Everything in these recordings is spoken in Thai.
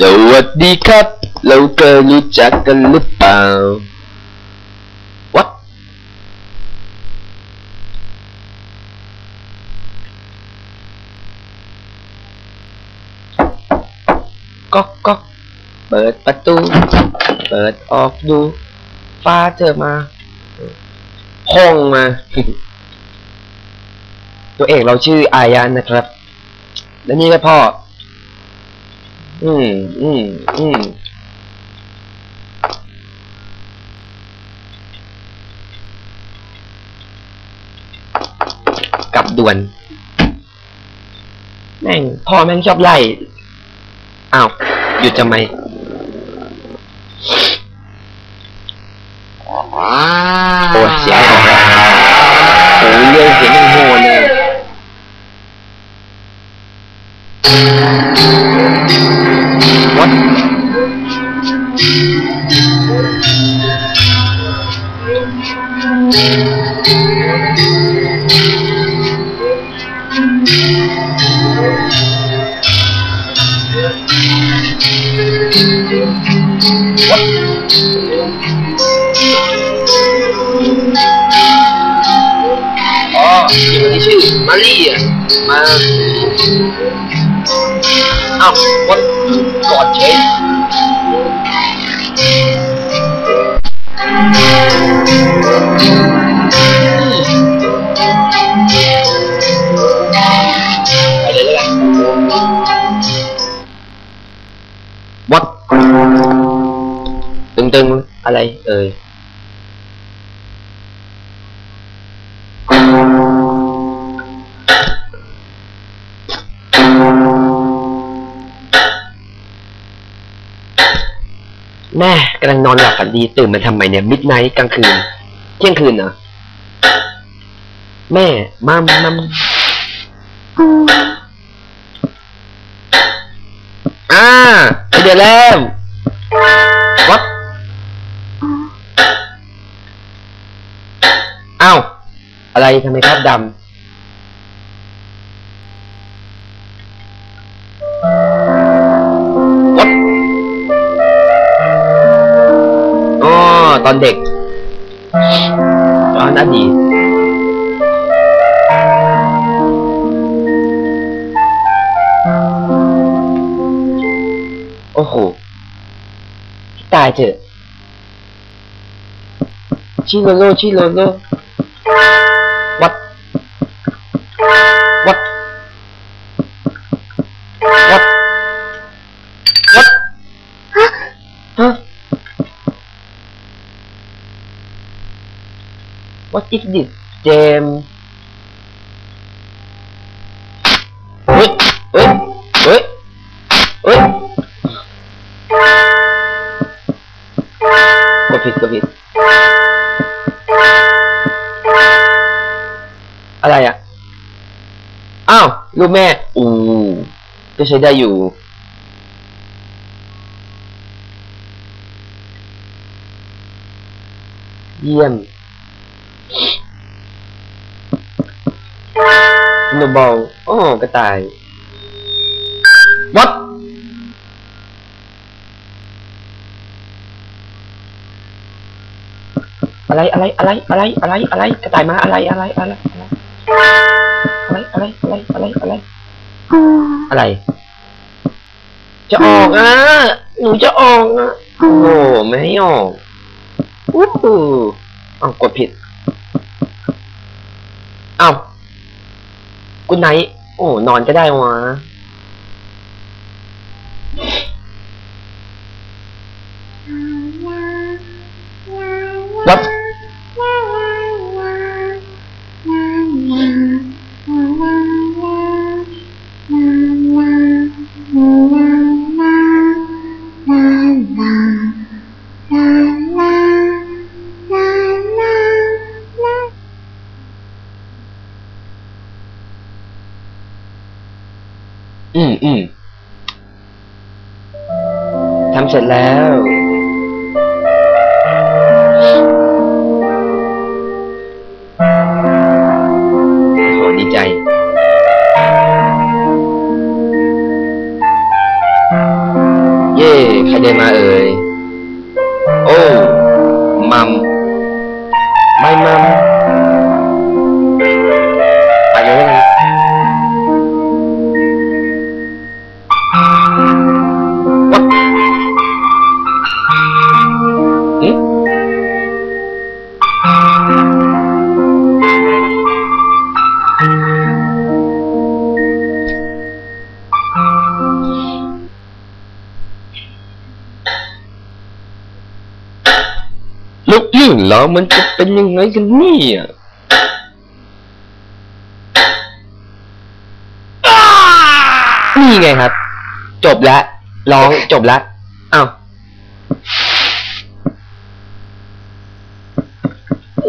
สวัสดีครับ เราเคยรู้จักกันหรือเปล่า What ก๊อกก๊อกเปิดประตู เปิดออกดู ฟ้าเธอมา ห้องมา ตัวเอกเราชื่ออายันนะครับ และนี่ก็พ่อ อืมอืมอืมกลับด่วน แม่งพ่อแม่งชอบไล่ อ้าว หยุดทำไมโอ้ยเสียงออกแล้วโอ้ยเรื่องเสียงยังโหดเลย อ๋อที่มันที่ชื่อมารีอะมาอ้าววันกอดเฉย What? từng từng, ở đây, ừ. Nè. กำลังนอนหลับฝันดีตื่นมาทำไมเนี่ยมิดไนท์กลางคืน เที่ยงคืนเหรอแม่มัมมัมอ่าไปเดือนแล้ววัดอ้าวอะไรทำไมภาพดำ ตอนเด็กตอนอดีตโอ้โหตายเถอะชิโลโลชิโลโล What is this? Jam. เฮ้ยเฮ้ยเฮ้ยเฮ้ยกดผิดกดผิดอะไรอะ อ้าวลูกแม่ อู้ก็ใช้ได้อยู่เยี่ยม โนบอลโอ้กระต่ายวัดอะไรอะไรอะไรอะไรอะไรอะไรกระต่ายมาอะไรอะไรอะไรอะไรอะไรอะไรอะไรอะไรอะไร จะออกอะหนูจะออกอะโอ้ไม่ให้ออกอู้หูอ้าวกดผิด กุณไนท์โอ้นอนก็ได้วะวัดอื สร็จแล้ว โห ดีใจ เย่ใครเดินมาเอ่ย เรื่องรามันจะเป็นยังไงกันนี่ยนี่ไงครับ จบแล้วร้องจบแล้วอ้าว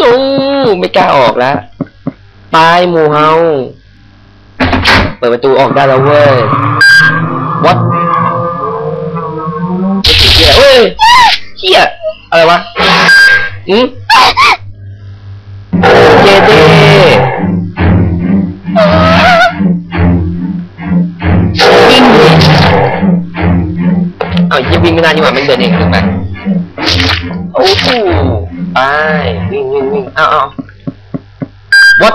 น้ไม่กล้าออกแล้วไปหมูเฮาเปิดประตูออกได้แล้วเว้ย what เฮ้ยเฮียอะไรวะ อืมเจเจวิ่งดิเอาจะวิ่งไม่ได้นี่หว่ามันเดินเองถูกไหมโอ้โหไปวิ่งวิ่งวิ่งเอาเอา what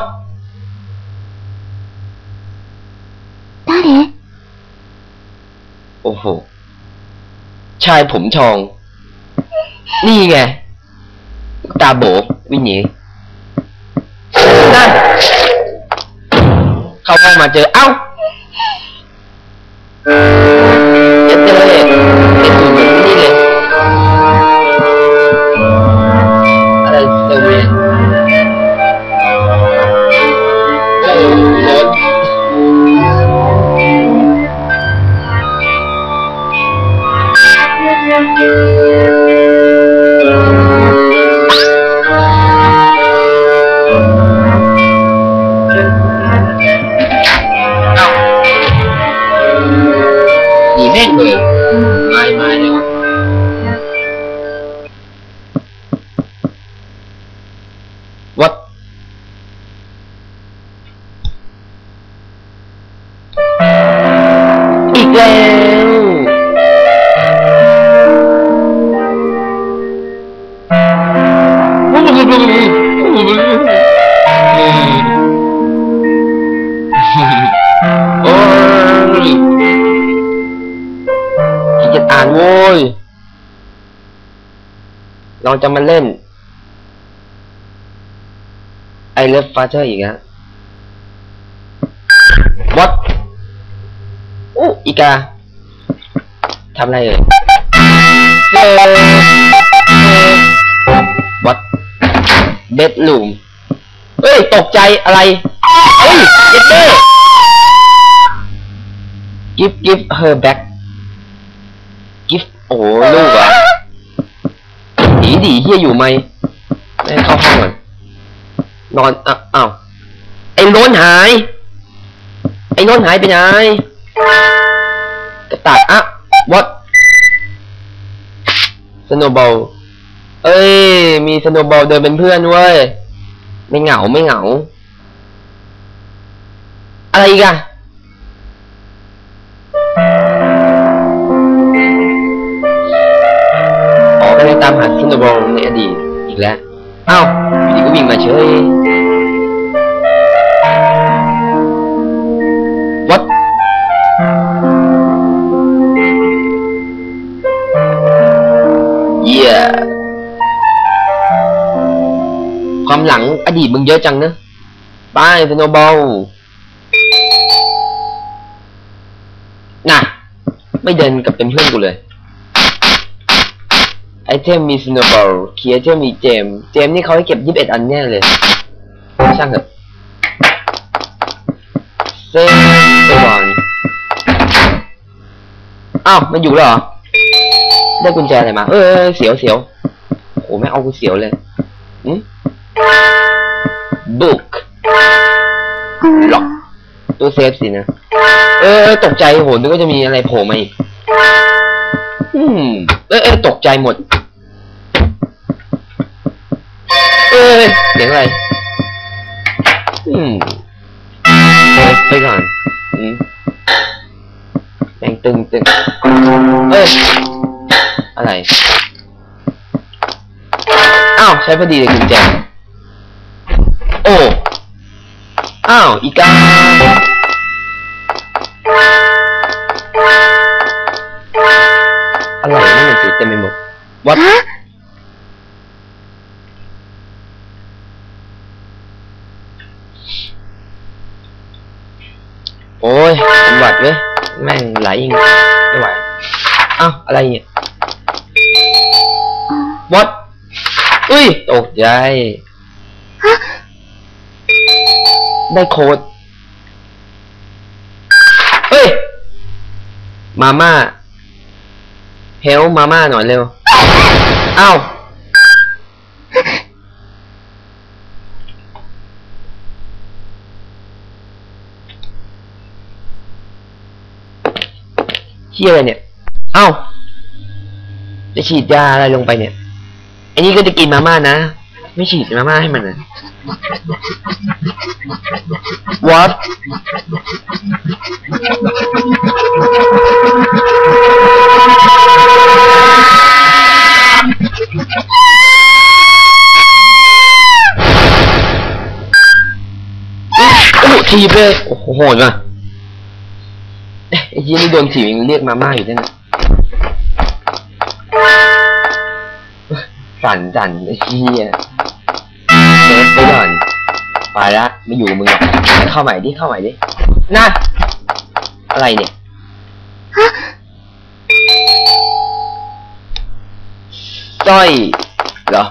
誰โอ้โหชายผมทอง นี่ไง ตาโบวิ่งหนีนั่ โอ่านโว้ย เราจะมาเล่น ไอเลิฟฟาเธอร์อีกนะ What อู้อีกาทำอะไรเอ่ยเออ What bedroom เฮ้ย ตกใจอะไร เฮ้ยเจเต้ give give her back โอ้โหลูกอะหีดิเฮียอยู่ไหมไม่เข้าห้องก่อนนอนอะอ้าวไอ้โน้นหาย ไอ้โน้นหายไปไหนกระตายอะ what สโนบอลเอ้ย มีสโนบอลเดินเป็นเพื่อนเว้ย ไม่เหงาไม่เหงา อะไรอีกอะ อ๋อก็เลยตามหาซินโดบอลในอดีตอีกแล้วเอ้าวอยู่ดีก็วิ่งมาเฉย what เยี่ยความหลังอดีตมึงเยอะจังนะไปสโนบอลน่ะ ไม่เดินกับเป็นเพื่อนกูเลย เทมมีสโนบอลเคียร์เทมมีเจม เจมนี่เขาให้เก็บยี่สิบเอ็ดอันแน่เลย ช่างเถอะเซฟไปวางอ้าวมันอยู่แล้วเหรอ ได้กุญแจอะไรมา เออเสียวเสียวโอ้ไม่เอากูเสียวเลยอืม book ล็อกตู้เซฟสินะ เออ ตกใจโหนึกว่าจะมีอะไรโผล่มาอีกอืมเออเออตกใจหมด เออเสียงอะไรอืมเออไปก่อนอืมแดงตึงตึงเอ้ย อะไร อ้าว ใช้พอดีเลยกุญแจ โอ้ อ้าว อีกาอะไรนี่มันสีเต็มไปหมดวัด ฮะ โอ้ยเป็นหวัดเว้ย แม่งไหลยิงไม่ไหวอ้าวอะไรเนี่ยวัดอุ้ย ตกใจฮะได้โค้ดเฮ้ย มาม่าเฮลมาม่าหน่อยเร็ว อ้าว เฮียอะไรเนี่ย เอ้า จะฉีดยาอะไรลงไปเนี่ย อันนี้ก็จะกินมาม่านะ ไม่ฉีดมาม่าให้มันนะ What โอ้โหทีบเลย โอ้โหโหดว่ะเอ๊ะ ไอ้ยี่นี่โดนถีบยังเรียกมาม่าอยู่ด้วยนะสั่นสั่นไอ้เหี้ยเซฟไปก่อนไปละไม่อยู่กับมึงหรอกเข้าใหม่ดิเข้าใหม่ดิน่ะอะไรเนี่ยฮะสร้อยเหรอ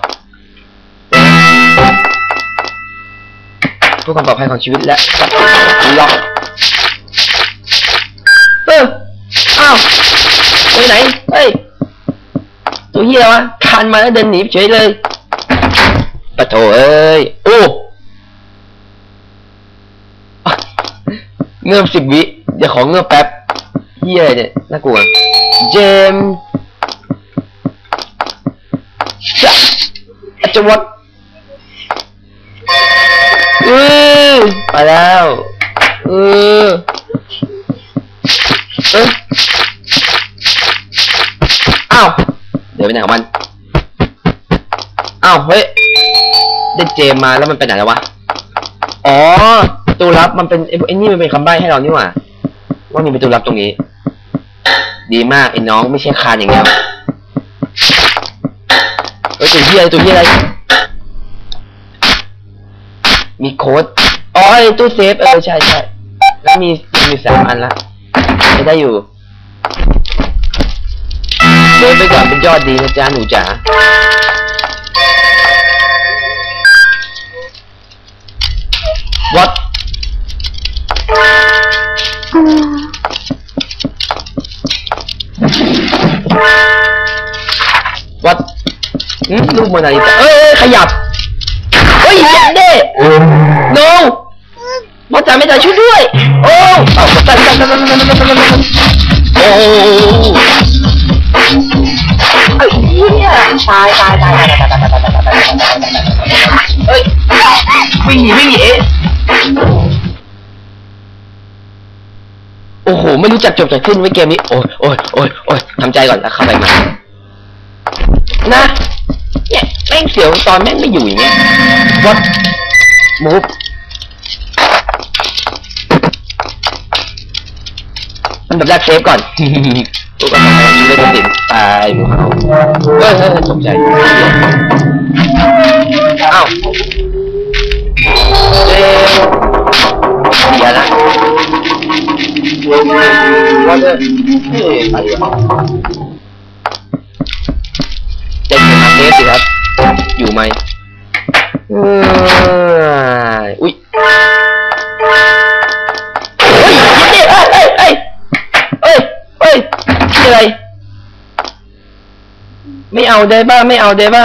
เพื่อความปลอดภัยของชีวิตและล็อกเอออ้าว ไปไหนเฮ้ยตัวเหี้ยวะคานมาแล้วเดินหนีเฉยเลยปะโถเอ้ยโอ้เงื่อมสิบวิเดี๋ยวของเงื่อแป๊บเหี้ยอะไรเนี่ยน่ากลัวเจมส์จะอาจจะวัดเออไปแล้วเออเออาวเดี๋ยวไปไหนของมัน อ้าวเฮ้ยได้เจมมาแล้วมันไปไหนแล้ววะ อ๋อประตูลับมันเป็นไอ้นี่มันเป็นคำใบ้ให้เรานี่หว่า ว่ามีประตูลับตรงนี้ ดีมากไอ้น้องไม่ใช่คานอย่างเดียวเฮ้ยตัวเฮียอะไรตัวเฮียอะไร มีโค้ด อ๋อไอ้ตู้เซฟเออใช่ใช่แล้วมีมีสามอันละไม่ได้อยู่เซฟไปก่อนเป็นยอดดีนะจ๊ะหนูจ๋า วัดอืมวัดอืมรูปโมนาลิซาเอ้ยเอ้ยขยับเฮ้ยเย็นเด้ no มอจ่าไม่จ่าช่วยด้วย โอ้เอาตันตันตันตันตันตันตันตันโอ้ไอ้เหี้ยตายตายตายตายตายตายตายตายตายตายตายตายตายเฮ้ยวิ่งหนีวิ่งหนีโอ้โห ไม่รู้จักจบจากขึ้นไว้เกมนี้ โอ้ยโอ้ยโอ้ยโอ้ยทำใจก่อนแล้วเข้าไปมานะ เนี่ยแม่งเสียวตอนแม่งไม่อยู่อย่างเงี้ย what move อันดับแรกเซฟก่อนตัวก่อนของชีวิตติดตายหมูเขาเฮ้ยเฮ้ยตกใจอ้าวเจ๊เดี๋ยวนะ จะนี่ไปเดี๋ยวจะอยู่มาเทสสิครับ อยู่ไหมอุ้ยไม่เอาได้บ้าไม่เอาได้บ้า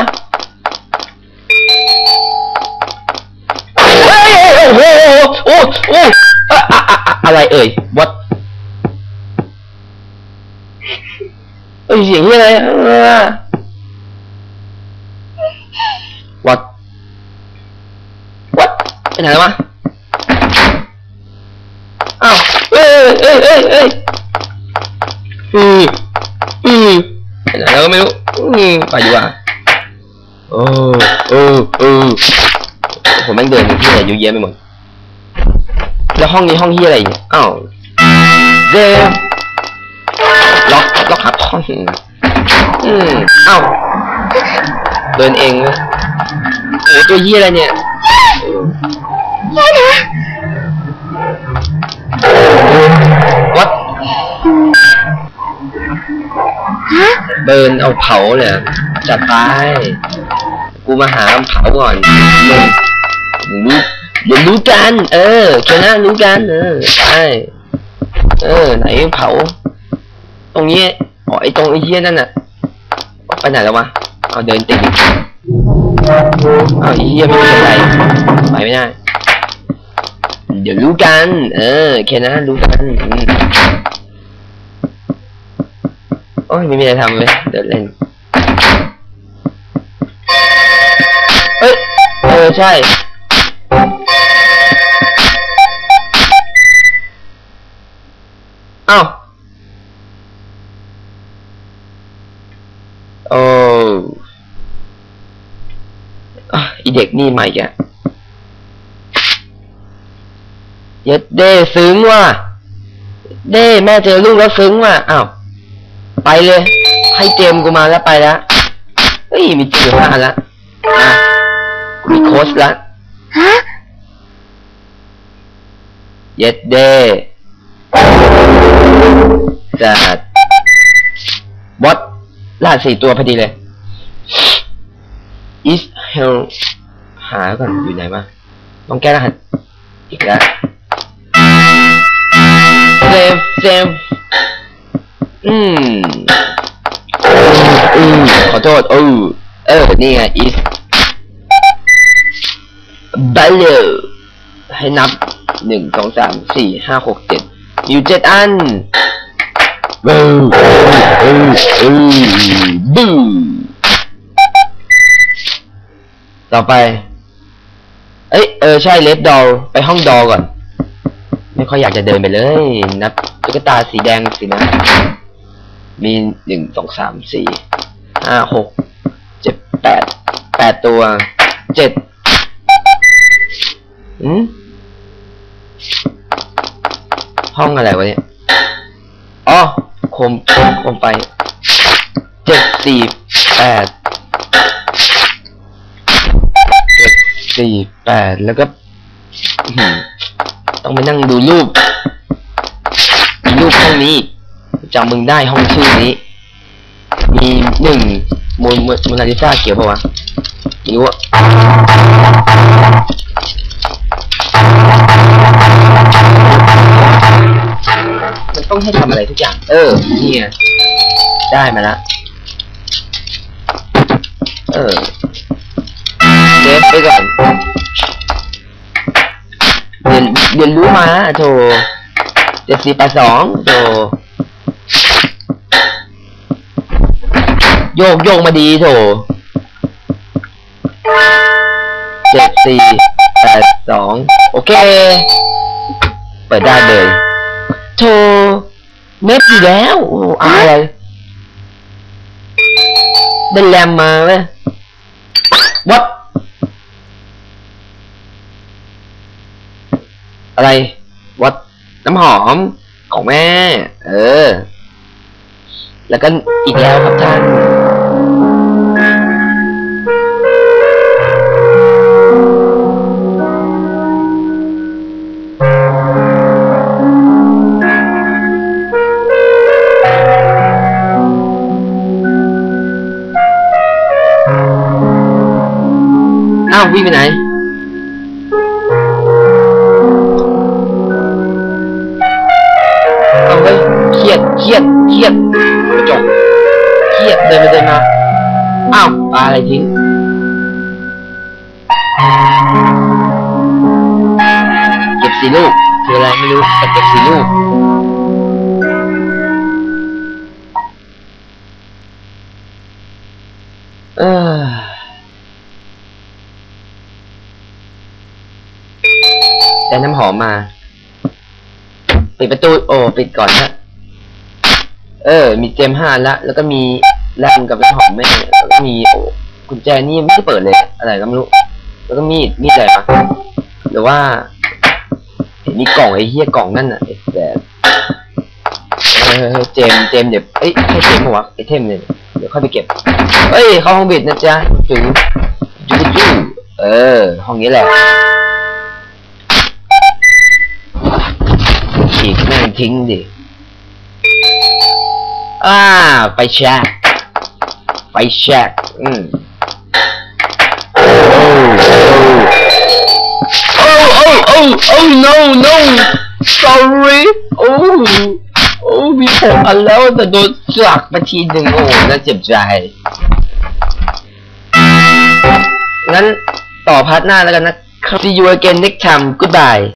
เอ่ย what เอ้ยเสียงที่อะไรอะ what what ไปไหนแล้ววะอ้าวเอ้ยเอ้ยเอ้ยเอ้ยอืมอืมไปไหนแล้วก็ไม่รู้อืมไปดีกว่าโอ้เออเออผมแม่งเดินที่ไหนเยอะแยอะไปหมด แล้วห้องนี้ห้องที่อะไรเนี่ยอ้าวเดมล็อกล็อกหาห้องอืมอ้าวเดินเองเว้ยโอ้ตัวยี่อะไรเนี่ยเออแย่นะวัดฮะเบิร์นเอาเผาเลยอะจัดไป กูมาหาเผาก่อนมึงรู้ เดี๋ยวรู้กัน เออแค่นั้นรู้กัน เออไปเออ ไหนเผา ตรงนี้อ๋อไอตรงไอเฮียนั่นน่ะไปไหนแล้ววะเอาเดินติดเอาไอเฮียไม่เป็นไรไปไม่ได้ เดี๋ยวรู้กัน เออแค่นั้นรู้กันอืมโอ้ยไม่มีอะไรทำเลยเดินเล่นเอ้ยเออใช่ โอ้อะอีเด็กนี่ใหม่แกเย็ดเด้ซึ้งว่ะ เด้แม่เจอลูกแล้วซึ้งว่ะอ้าวไปเลย ให้เจมกูมาแล้วไปแล้วเฮ้ยมีเจมห้าแล้วอะมีโค้ชแล้วฮะเย็ดเด้จัดบอส ลาดสี่ตัวพอดีเลย is hell หาก่อนอยู่ไหนวะต้องแก้รหัสอีกแล้วเซฟเซฟอืมอืมขอโทษเออเออ นี่ไง is value ให้นับหนึ่งสองสามสี่ห้าหกเจ็ดอยู่เจ็ดอัน บูเออเออเออบูต่อไป เอ้ยเออใช่เลดดอลไปห้องดอก่อน ไม่ค่อยอยากจะเดินไปเลยนับตุ๊กตาสีแดงสินะ มีหนึ่งสองสามสี่ห้าหกเจ็ดแปดแปดตัวเจ็ดห้องอะไรวะเนี่ย คมโคมโคมไปเจ็ดสี่แปดเจ็ดสี่แปดแล้วก็อื้อหือต้องไปนั่งดูรูปมีรูปห้องนี้อีกจำมึงได้ห้องชื่อนี้ มีหนึ่งมูลมูลนาลิซาเกี่ยวปะวะไม่รู้อะ มันต้องให้ทำอะไรทุกอย่าง เออนี่ไงได้มาละ เออเซฟไปก่อน เรียนเรียนรู้มาโถเจ็ดสี่แปดสองโถโยกโยกมาดีโถเจ็ดสี่แปดสองโอเค เปิดได้เลย โถเม็ดอยู่แล้วโอ้อะไรได้แรมมาเว้ยวัดอะไรวัดน้ำหอมของแม่ เออ แล้วก็อีกแล้วครับท่านาววิ่งไปไหน เอาเฮ้ยเครียดเครียดเครียดกระจกเครียดเดินไปเดินมา อ้าวปลาอะไรทิ้งเก็บสีลูกคืออะไรไม่รู้แต่เก็บสีลูก หอมมา ปิดประตู โอ้ ปิดก่อนฮะ เออ มีเจมห้าละ แล้วก็มีแรมกับเป็นของแม่แล้วก็มีโอ้กุญแจนี่ไม่ได้เปิดเลย อะไรก็ไม่รู้ แล้วก็มีด มีดอะไรมาหรือว่าเห็นมีกล่องไอ้เหี้ยกล่องนั่นน่ะไอ้แต่เออเจม เจมเดี๋ยวเอ้ยให้เจมวะไอเทมเนี่ยเดี๋ยวค่อยไปเก็บเฮ้ย เข้าห้องบิดนะจ๊ะจูจูจูเออ ห้องนี้แหละ ฉีกแม่งทิ้งดิ อ่า ไปแชกไปแชกอืมโอ้ โอ้ โอ้ โอ้ no no sorry โอ้ โอ้มีผมอันแล้วแต่โดนสลักไปทีหนึ่งโอ้ น่าเจ็บใจ งั้นต่อพาร์ทหน้าแล้วกันนะครับ See you again next time goodbye